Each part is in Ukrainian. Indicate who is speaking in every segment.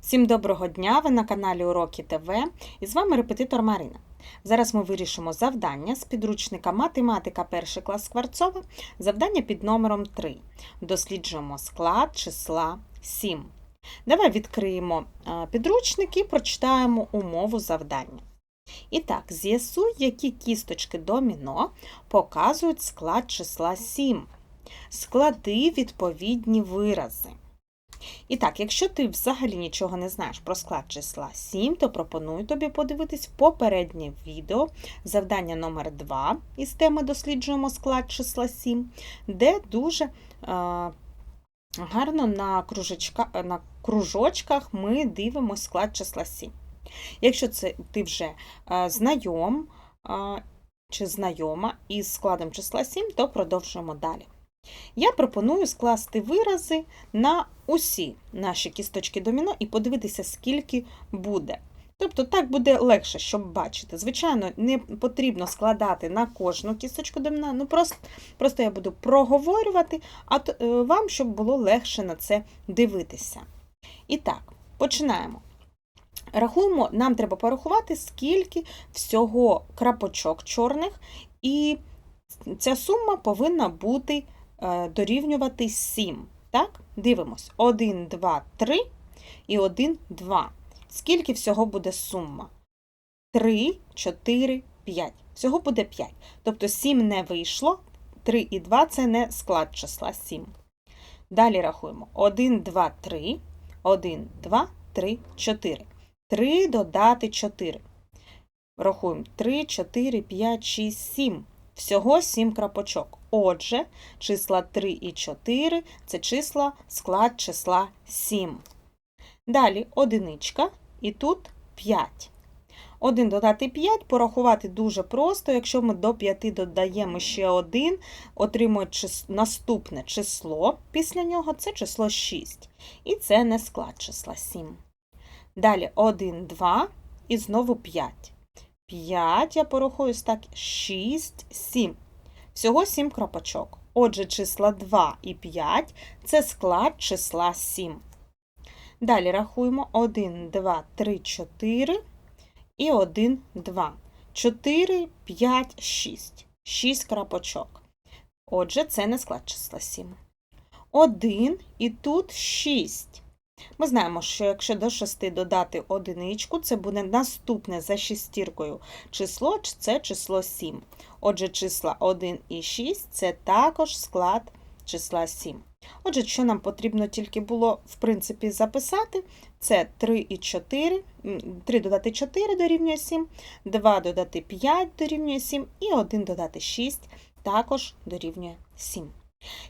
Speaker 1: Всім доброго дня! Ви на каналі Уроки ТВ і з вами репетитор Марина. Зараз ми вирішимо завдання з підручника Математика 1 клас Скворцова, завдання під номером 3. Досліджуємо склад числа 7. Давай відкриємо е, підручник і прочитаємо умову завдання. І так, з'ясуй, які кісточки доміно показують склад числа 7. Склади відповідні вирази. І так, якщо ти взагалі нічого не знаєш про склад числа 7, то пропоную тобі подивитись попереднє відео, завдання номер 2 із теми досліджуємо склад числа 7, де дуже е, гарно на, кружечка, на кружочках ми дивимося склад числа 7. Якщо це ти вже е, знайом е, чи знайома із складом числа 7, то продовжуємо далі. Я пропоную скласти вирази на усі наші кісточки доміно і подивитися, скільки буде. Тобто так буде легше, щоб бачити. Звичайно, не потрібно складати на кожну кісточку доміно, ну просто, просто я буду проговорювати, а то, е, вам, щоб було легше на це дивитися. І так, починаємо. Рахуємо, нам треба порахувати, скільки всього крапочок чорних, і ця сума повинна бути дорівнювати 7. Так? Дивимось. 1, 2, 3 і 1, 2. Скільки всього буде сума? 3, 4, 5. Всього буде 5. Тобто 7 не вийшло, 3 і 2 це не склад числа 7. Далі рахуємо. 1, 2, 3, 1, 2, 3, 4. 3 додати 4. Рахуємо 3, 4, 5, 6, 7. Всього 7 крапочок. Отже, числа 3 і 4 це числа склад числа 7. Далі одиничка і тут 5. 1 додати 5 порахувати дуже просто. Якщо ми до 5 додаємо ще 1, отримує чис... наступне число після нього це число 6. І це не склад числа 7. Далі 1, 2 і знову 5. 5, я порахую так, 6, 7. Всього 7 крапочок. Отже, числа 2 і 5 це склад числа 7. Далі рахуємо 1, 2, 3, 4 і 1, 2. 4, 5, 6. 6 крапочок. Отже, це не склад числа 7. 1 і тут 6. Ми знаємо, що якщо до 6 додати одиничку, це буде наступне за шістіркою число, це число 7. Отже, числа 1 і 6 це також склад числа 7. Отже, що нам потрібно тільки було, в принципі, записати, це 3 і 4, 3 додати 4 дорівнює 7, 2 додати 5 дорівнює 7 і 1 додати 6 також дорівнює 7.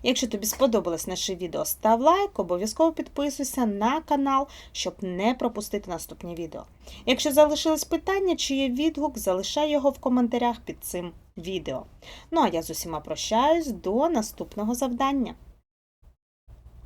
Speaker 1: Якщо тобі сподобалось наше відео, став лайк, обов'язково підписуйся на канал, щоб не пропустити наступні відео. Якщо залишились питання чи є відгук, залишай його в коментарях під цим відео. Ну а я з усіма прощаюсь до наступного завдання.